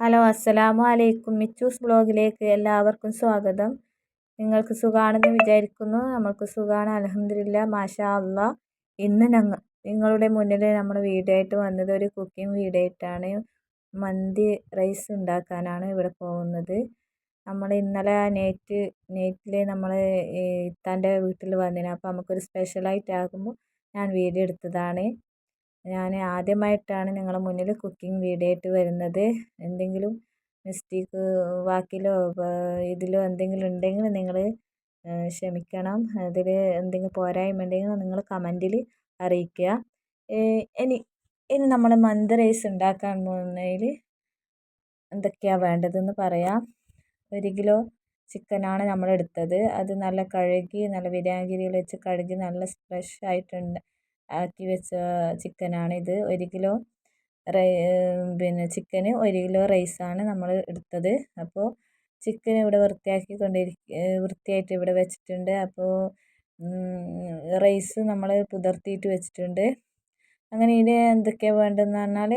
Hello അസ്സലാമു അലൈക്കും. മിച്ചൂസ് ബ്ലോഗിലേക്ക് എല്ലാവർക്കും സ്വാഗതം. നിങ്ങൾക്ക് സുഖാണെന്ന് വിചാരിക്കുന്നു. നമ്മൾക്ക് സുഖമാണ് അലഹമില്ല മാഷാ അല്ല ഇന്ന് ഞങ്ങൾ നിങ്ങളുടെ മുന്നിൽ നമ്മൾ വീഡിയോ ആയിട്ട് വന്നത് ഒരു കുക്കിംഗ് വീഡിയോ ആയിട്ടാണ് മന്തി റൈസ് ഉണ്ടാക്കാനാണ് ഇവിടെ പോകുന്നത്. നമ്മൾ ഇന്നലെ നെയ്റ്റ് നെയ്റ്റിൽ നമ്മൾ ഇത്താന്റെ വീട്ടിൽ വന്നിന്. അപ്പോൾ നമുക്കൊരു സ്പെഷ്യലായിട്ടാകുമ്പോൾ ഞാൻ വീഡിയോ എടുത്തതാണ്. ഞാൻ ആദ്യമായിട്ടാണ് നിങ്ങളെ മുന്നിൽ കുക്കിംഗ് വീഡിയോ ആയിട്ട് വരുന്നത്. എന്തെങ്കിലും മിസ്റ്റേക്ക് വാക്കിലോ ഇതിലോ എന്തെങ്കിലും ഉണ്ടെങ്കിൽ നിങ്ങൾ ക്ഷമിക്കണം. അതിൽ എന്തെങ്കിലും പോരായ്മ ഉണ്ടെങ്കിൽ നിങ്ങൾ കമന്റിൽ അറിയിക്കുക. ഇനി ഇനി നമ്മൾ മന്ത് റൈസ് ഉണ്ടാക്കാൻ പോകുന്നതിൽ എന്തൊക്കെയാണ് വേണ്ടതെന്ന് പറയാം. ഒരു കിലോ ചിക്കനാണ് നമ്മൾ എടുത്തത് അത് നല്ല കഴുകി നല്ല വിനാഗിരിയിൽ വെച്ച് കഴുകി നല്ല ഫ്രഷ് ആയിട്ടുണ്ട്. ആക്കി വെച്ച ചിക്കനാണ് ഇത് ഒരു കിലോ പിന്നെ ചിക്കന് ഒരു കിലോ റൈസാണ് നമ്മൾ എടുത്തത്. അപ്പോൾ ചിക്കൻ ഇവിടെ വൃത്തിയാക്കി കൊണ്ടിരിക്കുക വൃത്തിയായിട്ട് ഇവിടെ വെച്ചിട്ടുണ്ട്. അപ്പോൾ റൈസ് നമ്മൾ പുതർത്തിയിട്ട് വെച്ചിട്ടുണ്ട്. അങ്ങനെ ഇതിന് എന്തൊക്കെയാണ് വേണ്ടതെന്ന് പറഞ്ഞാൽ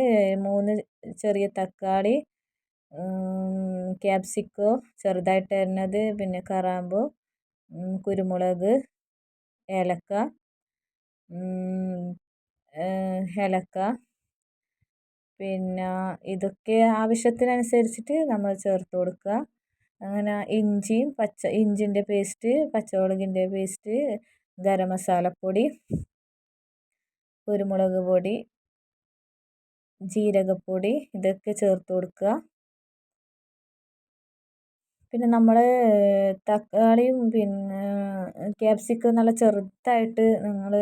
മൂന്ന് ചെറിയ തക്കാളി ക്യാപ്സിക്കോ ചെറുതായിട്ട് അരിഞ്ഞത് പിന്നെ കറാമ്പൂ കുരുമുളക് ഏലക്ക ഏലക്ക. പിന്നെ ഇതൊക്കെ ആവശ്യത്തിനനുസരിച്ചിട്ട് നമ്മൾ ചേർത്ത് കൊടുക്കുക. അങ്ങനെ ഇഞ്ചിയും പച്ച ഇഞ്ചിന്റെ പേസ്റ്റ് പച്ചമുളകിന്റെ പേസ്റ്റ് ഗരം മസാലപ്പൊടി കുരുമുളക് പൊടി ജീരകപ്പൊടി ഇതൊക്കെ ചേർത്ത് കൊടുക്കുക. പിന്നെ നമ്മൾ തക്കാളിയും പിന്നെ ക്യാപ്സിക്കം നല്ല ചെറുതായിട്ട് നിങ്ങൾ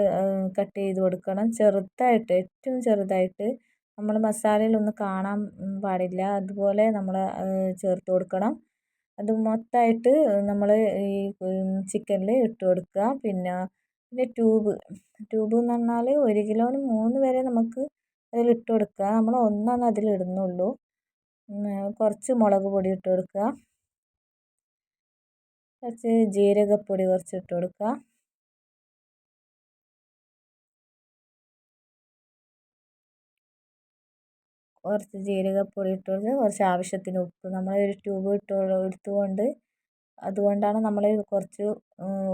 കട്ട് ചെയ്ത് കൊടുക്കണം. ചെറുതായിട്ട് ഏറ്റവും ചെറുതായിട്ട് നമ്മൾ മസാലയിലൊന്നും കാണാൻ പാടില്ല. അതുപോലെ നമ്മൾ ചേർത്ത് കൊടുക്കണം. അത് മൊത്തമായിട്ട് നമ്മൾ ഈ ചിക്കനിൽ ഇട്ട് കൊടുക്കുക. പിന്നെ പിന്നെ ട്യൂബ്. ട്യൂബ് എന്ന് പറഞ്ഞാൽ ഒരു കിലോന് മൂന്ന് വരെ നമുക്ക് അതിൽ ഇട്ട് കൊടുക്കുക. നമ്മൾ ഒന്നാണ് അതിൽ ഇടുന്നുള്ളൂ. കുറച്ച് മുളക് പൊടി ഇട്ട് കൊടുക്കുക. കുറച്ച് ജീരകപ്പൊടി കുറച്ച് ഇട്ട് കൊടുക്കുക. കുറച്ച് ജീരകപ്പൊടി ഇട്ട് കൊടുത്ത് കുറച്ച് ആവശ്യത്തിന് ഉപ്പ്. നമ്മൾ ഒരു ട്യൂബ് ഇട്ട് എടുത്തുകൊണ്ട് അതുകൊണ്ടാണ് നമ്മൾ കുറച്ച്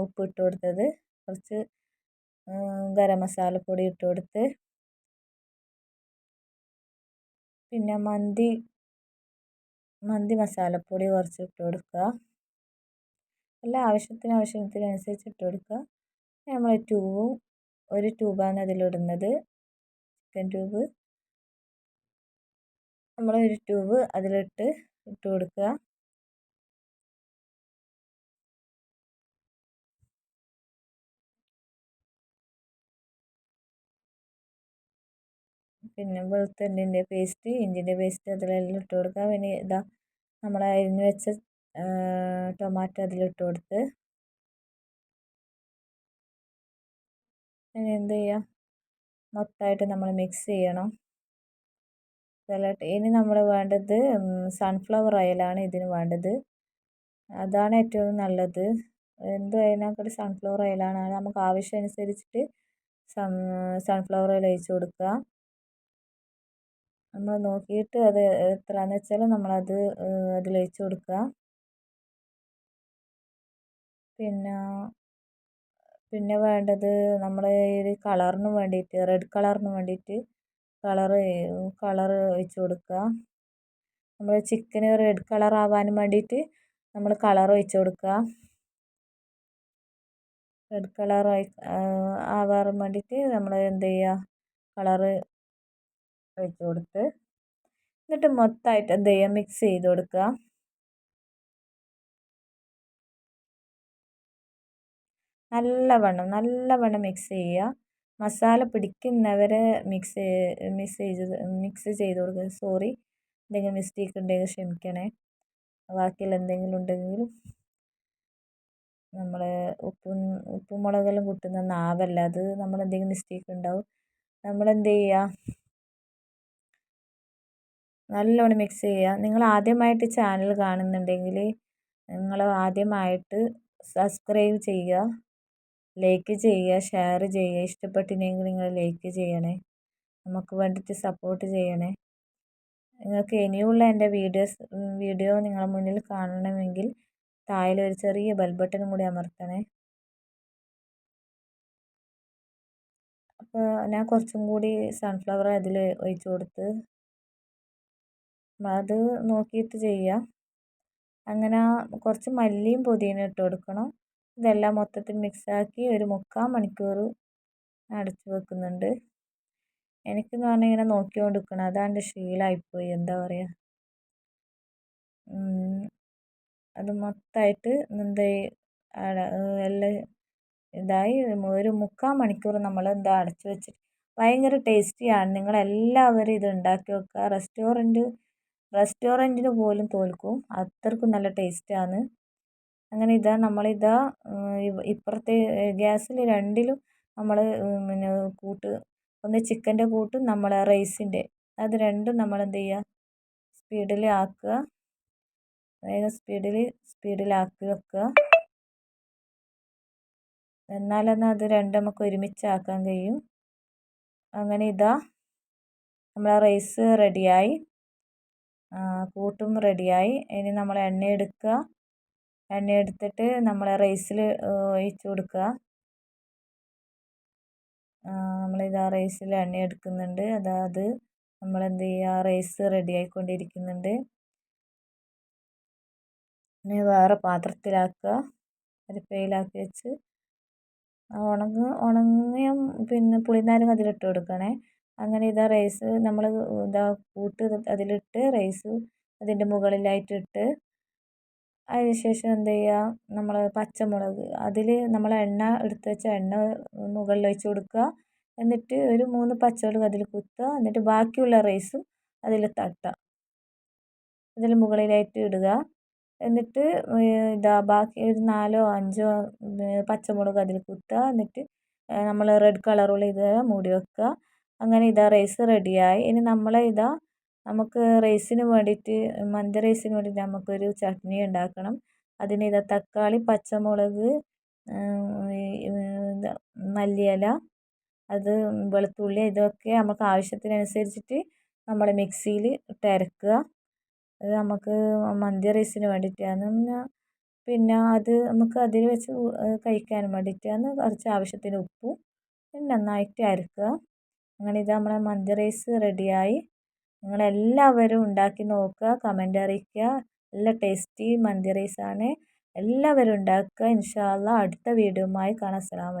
ഉപ്പ് ഇട്ട് കൊടുത്തത്. കുറച്ച് ഗരം മസാലപ്പൊടി ഇട്ട് കൊടുത്ത്. പിന്നെ മന്തി മന്തി മസാലപ്പൊടി കുറച്ച് ഇട്ട് കൊടുക്കുക. എല്ലാം ആവശ്യത്തിന് ആവശ്യത്തിനനുസരിച്ച് ഇട്ട് കൊടുക്കുക നമ്മൾ ട്യൂബും ഒരു ട്യൂബാണ് അതിലിടുന്നത്. ചിക്കൻ ട്യൂബ് നമ്മൾ ഒരു ട്യൂബ് അതിലിട്ട് ഇട്ട് കൊടുക്കുക പിന്നെ വെളുത്തുള്ളിന്റെ പേസ്റ്റ് ഇഞ്ചിന്റെ പേസ്റ്റ് അതിലെല്ലാം ഇട്ട് കൊടുക്കുക പിന്നെ ഇതാ നമ്മൾ അരിഞ്ഞ് വെച്ച ടൊമാറ്റോ അതിലിട്ട് കൊടുത്ത്. ഇനി എന്ത് ചെയ്യുക മൊത്തമായിട്ട് നമ്മൾ മിക്സ് ചെയ്യണം. ഇനി നമ്മൾ വേണ്ടത് സൺഫ്ലവർ ഓയിലാണ് ഇതിന് വേണ്ടത്. അതാണ് ഏറ്റവും നല്ലത്. എന്ത് ഓയിലിനെക്കാളും സൺഫ്ലവർ ഓയിലാണ് നമുക്ക് ആവശ്യമനുസരിച്ചിട്ട് സൺ സൺഫ്ലവർ ഓയിൽ ഒഴിച്ച് കൊടുക്കുക. നമ്മൾ നോക്കിയിട്ട് അത് എത്രയാണെന്ന് വെച്ചാൽ നമ്മളത് അതിൽ ഒഴിച്ച് കൊടുക്കുക. പിന്നെ പിന്നെ വേണ്ടത് നമ്മൾ ഈ കളറിന് വേണ്ടിയിട്ട് റെഡ് കളറിന് വേണ്ടിയിട്ട് കളറ് കളറ് ഒഴിച്ച് കൊടുക്കുക. നമ്മൾ ചിക്കന് റെഡ് കളർ ആവാൻ വേണ്ടിയിട്ട് നമ്മൾ കളർ ഒഴിച്ച് കൊടുക്കുക. റെഡ് കളർ ആവാൻ വേണ്ടിയിട്ട് നമ്മൾ എന്ത് ചെയ്യുക? കളറ് ഒഴിച്ച് കൊടുത്ത് എന്നിട്ട് മൊത്തമായിട്ട് എന്ത് ചെയ്യുക? മിക്സ് ചെയ്ത് കൊടുക്കുക. നല്ലവണ്ണം നല്ലവണ്ണം മിക്സ് ചെയ്യുക. മസാല പിടിക്കുന്നവരെ മിക്സ് മിക്സ് ചെയ്ത് മിക്സ് ചെയ്ത് കൊടുക്കുക. സോറി എന്തെങ്കിലും മിസ്റ്റേക്ക് ഉണ്ടെങ്കിൽ ക്ഷമിക്കണേ. ബാക്കിയുള്ള എന്തെങ്കിലും ഉണ്ടെങ്കിൽ നമ്മൾ ഉപ്പും ഉപ്പും മുളകെല്ലാം കൂട്ടുന്ന നാവല്ല അത് നമ്മൾ എന്തെങ്കിലും മിസ്റ്റേക്ക് ഉണ്ടാവും. നമ്മൾ എന്ത് ചെയ്യുക നല്ലോണം മിക്സ് ചെയ്യുക. നിങ്ങൾ ആദ്യമായിട്ട് ചാനൽ കാണുന്നുണ്ടെങ്കിൽ നിങ്ങൾ ആദ്യമായിട്ട് സബ്സ്ക്രൈബ് ചെയ്യുക. ലൈക്ക് ചെയ്യുക ഷെയർ ചെയ്യുക ഇഷ്ടപ്പെട്ടിനെങ്കിൽ നിങ്ങൾ ലൈക്ക് ചെയ്യണേ. നമുക്ക് വേണ്ടിയിട്ട് സപ്പോർട്ട് ചെയ്യണേ. നിങ്ങൾക്ക് ഇനിയുള്ള എന്റെ വീഡിയോസ് വീഡിയോ നിങ്ങളുടെ മുന്നിൽ കാണണമെങ്കിൽ താഴെ ഒരു ചെറിയ ബെൽ ബട്ടണും കൂടി അമർത്തണേ. അപ്പോൾ ഞാൻ കുറച്ചും കൂടി സൺഫ്ലവർ അതിൽ ഒഴിച്ചു കൊടുത്ത് അത് നോക്കിയിട്ട് ചെയ്യുക. അങ്ങനെ കുറച്ച് മല്ലിയും പുതിനയും ഇട്ട് കൊടുക്കണം. ഇതെല്ലാം മൊത്തത്തിൽ മിക്സാക്കി ഒരു മുക്കാൽ മണിക്കൂർ അടച്ച് വെക്കുന്നുണ്ട്. എനിക്കെന്ന് പറഞ്ഞാൽ ഇങ്ങനെ നോക്കിക്കൊണ്ടിരിക്കണം അതാണ്ട് ശീലമായിപ്പോയി എന്താ പറയുക അത് മൊത്തമായിട്ട് എന്താ എല്ലാം ഇതായി ഒരു മുക്കാൽ മണിക്കൂർ നമ്മൾ എന്താ അടച്ചു വെച്ചിട്ട് ഭയങ്കര ടേസ്റ്റിയാണ് നിങ്ങളെല്ലാവരും ഇത് ഉണ്ടാക്കി വെക്കുക. റെസ്റ്റോറന്റ് റെസ്റ്റോറന്റിന് പോലും തോൽക്കും. അത്രക്കും നല്ല ടേസ്റ്റാണ് അങ്ങനെ ഇതാ നമ്മളിതാ ഇപ്പുറത്തെ ഗ്യാസിൽ രണ്ടിലും നമ്മൾ പിന്നെ കൂട്ട് ഒന്ന് ചിക്കന്റെ കൂട്ടും നമ്മൾ റൈസിന്റെ അത് രണ്ടും നമ്മൾ എന്ത് ചെയ്യുക സ്പീഡിൽ ആക്കുക. വേഗം സ്പീഡിൽ ആക്കി വെക്കുക. എന്നാലൊന്നും അത് രണ്ടും നമുക്ക് ഒരുമിച്ച് ആക്കാൻ കഴിയും. അങ്ങനെ ഇതാ നമ്മളെ റൈസ് റെഡിയായി. കൂട്ടും റെഡിയായി. ഇനി നമ്മൾ എണ്ണ എടുക്കുക. എണ്ണ എടുത്തിട്ട് നമ്മളെ റൈസിൽ ഒഴിച്ച് കൊടുക്കുക. നമ്മളിതാ റൈസിൽ എണ്ണ എടുക്കുന്നുണ്ട് അതായത് നമ്മൾ എന്ത് ചെയ്യുക റൈസ് റെഡി ആയിക്കൊണ്ടിരിക്കുന്നുണ്ട് പിന്നെ വേറെ പാത്രത്തിലാക്കുക. അരിപ്പയിലാക്കി വെച്ച്. ഉണങ്ങ ഉണങ്ങിയ പിന്നെ പുളിനാരങ്ങ അതിലിട്ട് കൊടുക്കണേ. അങ്ങനെ ഇതാ റൈസ് നമ്മൾ ഇതാ കൂട്ട് അതിലിട്ട് റൈസ് അതിന്റെ മുകളിലായിട്ടിട്ട് അതിന് ശേഷം എന്ത് ചെയ്യുക? നമ്മൾ പച്ചമുളക് അതിൽ നമ്മൾ എണ്ണ എടുത്ത് വെച്ച എണ്ണ മുകളിൽ ഒഴിച്ച് കൊടുക്കുക. എന്നിട്ട് ഒരു മൂന്ന് പച്ചമുളക് അതിൽ കുത്തുക. എന്നിട്ട് ബാക്കിയുള്ള റൈസും അതിൽ തട്ടുക. അതിൽ മുകളിലായിട്ട് ഇടുക. എന്നിട്ട് ഇതാ ബാക്കി ഒരു നാലോ അഞ്ചോ പച്ചമുളക് അതിൽ കുത്തുക. എന്നിട്ട് നമ്മൾ റെഡ് കളറുള്ള ഇത് മൂടി വെക്കുക. അങ്ങനെ ഇതാ റൈസ് റെഡിയായി ഇനി നമ്മൾ ഇതാ നമുക്ക് റൈസിന് വേണ്ടിയിട്ട് മന്തി റൈസിന് വേണ്ടിയിട്ട് നമുക്കൊരു ചട്നി ഉണ്ടാക്കണം. അതിന് ഇതാ തക്കാളി പച്ചമുളക് മല്ലിയില അത് വെളുത്തുള്ളി ഇതൊക്കെ നമുക്ക് ആവശ്യത്തിനനുസരിച്ചിട്ട് നമ്മൾ മിക്സിയിൽ ഇട്ട് അരക്കുക അത് നമുക്ക് മന്തി റൈസിന് വേണ്ടിയിട്ടാണ്. പിന്നെ അത് നമുക്ക് അതിൽ വെച്ച് കഴിക്കാൻ വേണ്ടിയിട്ടാണ് കുറച്ച് ആവശ്യത്തിന് ഉപ്പും നന്നായിട്ട് അരക്കുക. അങ്ങനെ ഇത് നമ്മുടെ മന്തി റൈസ് റെഡിയായി. നിങ്ങളെല്ലാവരും ഉണ്ടാക്കി നോക്കുക കമന്റ് അറിയിക്കുക. നല്ല ടേസ്റ്റി മന്തി റൈസാണ് എല്ലാവരും ഉണ്ടാക്കുക. ഇൻഷാ അല്ലാ അടുത്ത വീഡിയോയുമായി കാണാം. അസ്സലാമു